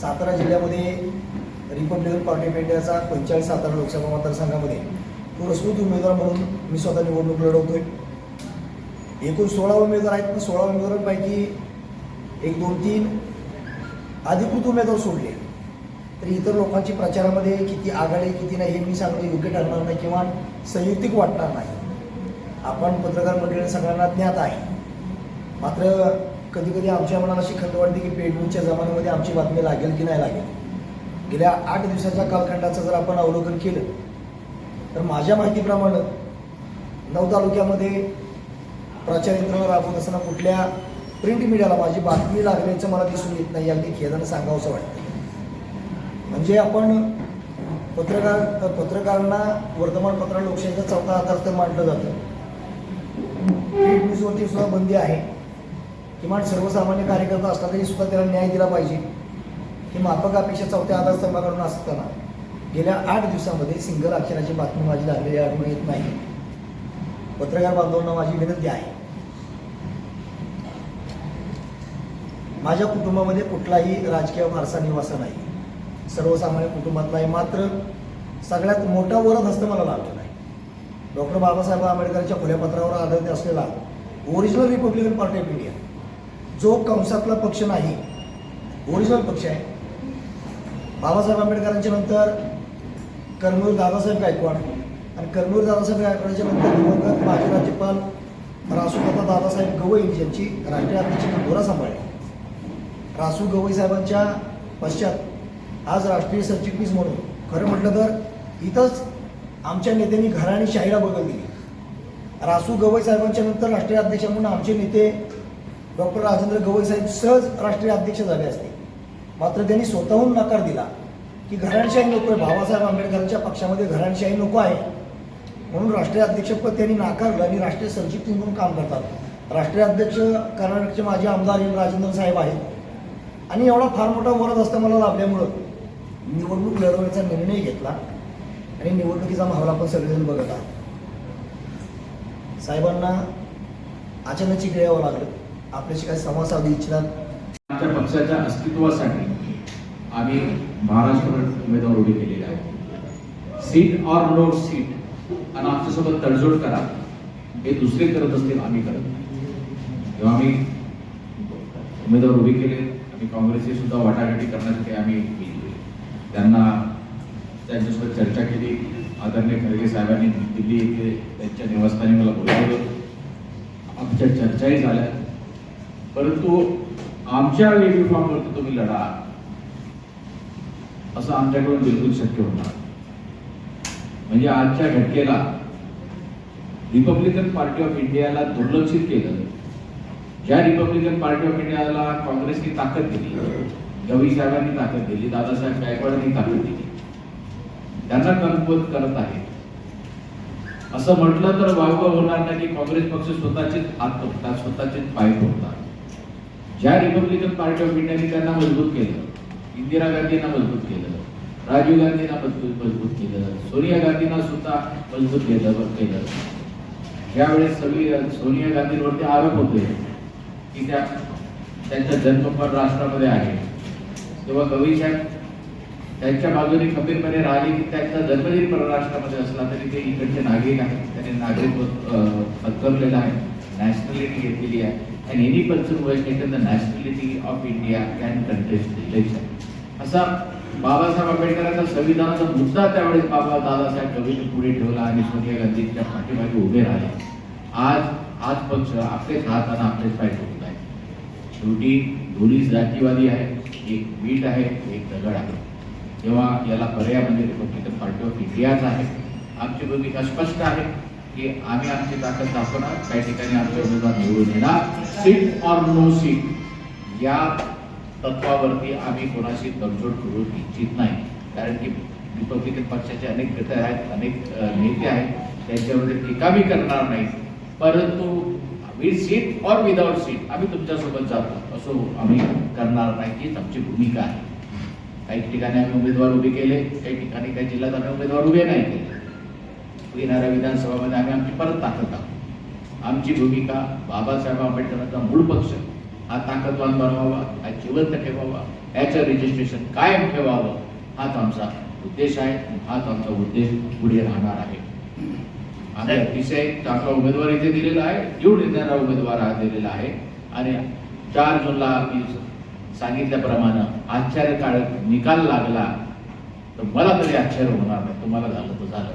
सातारा जिल्ह्यामध्ये Republican party of इंडियाचा पंचेचाळीस सातारा लोकसभा मतदारसंघामध्ये पुरस्कृत उमेदवार म्हणून मी स्वतः निवडणूक लढवतोय. एकूण सोळा उमेदवार आहेत पण सोळा उमेदवारांपैकी एक दोन तीन अधिकृत उमेदवार सोडले. तर इतर लोकांची प्रचारामध्ये किती आघाडी किती नाही हे मी सांगणं योग्य ठरणार नाही किंवा संयुक्तिक वाटणार नाही. आपण पत्रकार मंडळी सगळ्यांना ज्ञात आहे. मात्र कधी कधी आमच्या मनाला अशी खंत वाटते की पेड न्यूजच्या जमान्यामध्ये आमची बातमी लागेल की नाही लागेल. गेल्या आठ दिवसाच्या कालखंडाचं जर आपण अवलोकन केलं तर माझ्या माहितीप्रमाणे नऊ तालुक्यामध्ये प्रचार यंत्रणा राबवत असताना कुठल्या प्रिंट मीडियाला माझी बातमी लागल्याचं मला दिसून येत नाही अगदी खेदानं सांगावंसं वाटतं. म्हणजे आपण पत्रकार पत्रकारांना वर्तमानपत्र लोकशाहीचा चौथा आधार तर मानलं जातं. प्रिंट न्यूजवरती सुद्धा बंदी आहे. किमान सर्वसामान्य कार्यकर्ता असला तरी सुद्धा त्याला न्याय दिला पाहिजे. ही माफक अपेक्षा चौथ्या आधारस्तंभाकडून असताना गेल्या आठ दिवसामध्ये सिंगल अक्षराची बातमी माझी लागलेली आढळून येत नाही. पत्रकार बांधवांना माझी विनंती आहे. माझ्या कुटुंबामध्ये कुठलाही राजकीय वारसा निवासा नाही. सर्वसामान्य कुटुंबातला आहे मात्र सगळ्यात मोठा वरद हस्त मला लाभलेला आहे. डॉक्टर बाबासाहेब आंबेडकरांच्या खुल्या पत्रावर आधारित असलेला original republican party of India जो कंसातला पक्ष नाही ओरिजिनल पक्ष आहे. बाबासाहेब आंबेडकरांच्या नंतर कर्मवीर दादासाहेब गायकवाड आणि कर्मवीर दादासाहेब गायकवाडच्या नंतर दिवंगत माजी राज्यपाल रासूदादा दादासाहेब गवई यांची राष्ट्रीय अध्यक्ष धोरा सांभाळली. रासू गवई साहेबांच्या पश्चात आज राष्ट्रीय सरचिटणीस म्हणून खरं म्हटलं तर इथंच आमच्या नेत्यांनी घराणी शाहीला बदल दिली. रासू गवई साहेबांच्या नंतर राष्ट्रीय अध्यक्ष म्हणून आमचे नेते डॉक्टर राजेंद्र गवई साहेब सहज राष्ट्रीय अध्यक्ष झाले असते. मात्र त्यांनी स्वतःहून नकार दिला की घराणशाही नको आहे. बाबासाहेब आंबेडकरांच्या पक्षामध्ये घराणशाही नको आहे. म्हणून राष्ट्रीय अध्यक्षपद त्यांनी नाकारलं आणि राष्ट्रीय सरचिटणीस म्हणून काम करतात. राष्ट्रीय अध्यक्ष कर्नाटकचे माजी आमदार एम राजेंद्र साहेब आहेत. आणि एवढा फार मोठा वरद असता मला लाभल्यामुळं निवडणूक लढवण्याचा निर्णय घेतला आणि निवडणुकीचा माहोल आपण सगळेजण बघत आहात. साहेबांना अचानक चिकडे यावं लागलं. आपल्याशी काही संवाद साधू इच्छितात? आमच्या पक्षाच्या अस्तित्वासाठी आम्ही महाराष्ट्रात उमेदवार उभे केलेले आहेत. सीट ऑर नो सीट आणि आमच्यासोबत तडजोड करा हे दुसरे करत असतील आम्ही करत नाही. जेव्हा आम्ही उमेदवार उभे केले आम्ही काँग्रेसची सुद्धा वाटाघाटी करण्यासाठी आम्ही त्यांना त्यांच्यासोबत चर्चा केली. आदरणीय खरगे साहेबांनी दिल्ली येथे त्यांच्या निवासस्थानी मला बोलावलं. आमच्या चर्चाही झाल्या. परंतु आमच्या युनिफॉर्मवरती तुम्ही लढा. असं आमच्याकडून बिलकुल शक्य होणार. म्हणजे आजच्या घटकेला रिपब्लिकन पार्टी ऑफ इंडियाला दुर्लक्षित केलं. ज्या रिपब्लिकन पार्टी ऑफ इंडियाला काँग्रेसनी ताकद दिली. गवी साहेबांनी ताकद दिली. दादासाहेब गायकवाडांनी ताकद दिली. त्यांना कमकुवत करत आहे. असं म्हटलं तर वावगं होणार नाही की काँग्रेस पक्ष स्वतःचेच हात तोडतात स्वतःचेच पाय तोडतात. ज्या रिपब्लिकन पार्टी ऑफ इंडियाने त्यांना मजबूत केलं इंदिरा गांधींना मजबूत केलं राजीव गांधींना मजबूत मजबूत केलं सोनिया गांधींना सुद्धा मजबूत केलं केलं. ज्यावेळेस सगळी सोनिया गांधींवरती आरोप होते की त्या त्यांचा जन्म पण राष्ट्रामध्ये आहे. तेव्हा गवी साहेब त्यांच्या बाजूने खंबीरपणे राहिले की त्यांचा जन्मदिन परराष्ट्रामध्ये असला तरी ते इकडचे नागरिक आहेत त्यांनी नागरिक पत्करलेलं आहे. नॅशनॅलिटी घेतलेली आहे person who has taken the the of of India can the election. असा बाबासाहेब आंबेडकरांचा संविधानाचा मुद्दा त्यावेळेस बाबा दादासाहेब कवीने पुढे ठेवला आणि सोनिया गांधींच्या पाठीमागे उभे राहिले. आज आज पक्ष आपलेच हात आणि आपलेच पाय ठेवत आहे शेवटी दोन्ही जातीवादी आहे एक मीठ आहे एक दगड आहे. तेव्हा याला पर्याय म्हणजे रिपब्लिकन पार्टी ऑफ इंडियाच आहे. आमची भूमिका स्पष्ट आहे. की आम्ही आमची ताकद दाखवणार. काही ठिकाणी आमचे उमेदवार निवडून येणार. सीट ऑर नो सीट या तत्वावरती आम्ही कोणाशी तडजोड करू इच्छित नाही. कारण की रिपब्लिकन पक्षाचे अनेक नेते आहेत अनेक नेते आहेत. त्यांच्यावरती टीका मी करणार नाही. परंतु with seat or without seat आम्ही तुमच्यासोबत जातो. असो आम्ही करणार नाही. हीच आमची भूमिका आहे. काही ठिकाणी आम्ही उमेदवार उभे केले काही ठिकाणी काही जिल्ह्यात आम्ही उमेदवार उभे नाही केले. येणाऱ्या विधानसभामध्ये आम्ही आमची परत ताकद दाखवू आमची भूमिका बाबासाहेब आंबेडकरांचा मूळ पक्ष. हा ताकदवान बनवावा हा जिवंत ठेवावा याचं रजिस्ट्रेशन कायम ठेवावं हाच आमचा उद्देश आहे हाच आमचा उद्देश पुढे राहणार आहे. आम्ही अतिशय चांगला उमेदवार इथे दिलेला आहे निवड येणारा उमेदवार हा दिलेला आहे. आणि चार जूनला मी सांगितल्याप्रमाणे आश्चर्य काळ निकाल लागला तर मला तरी आश्चर्य होणार नाही तुम्हाला झालं तर झालं.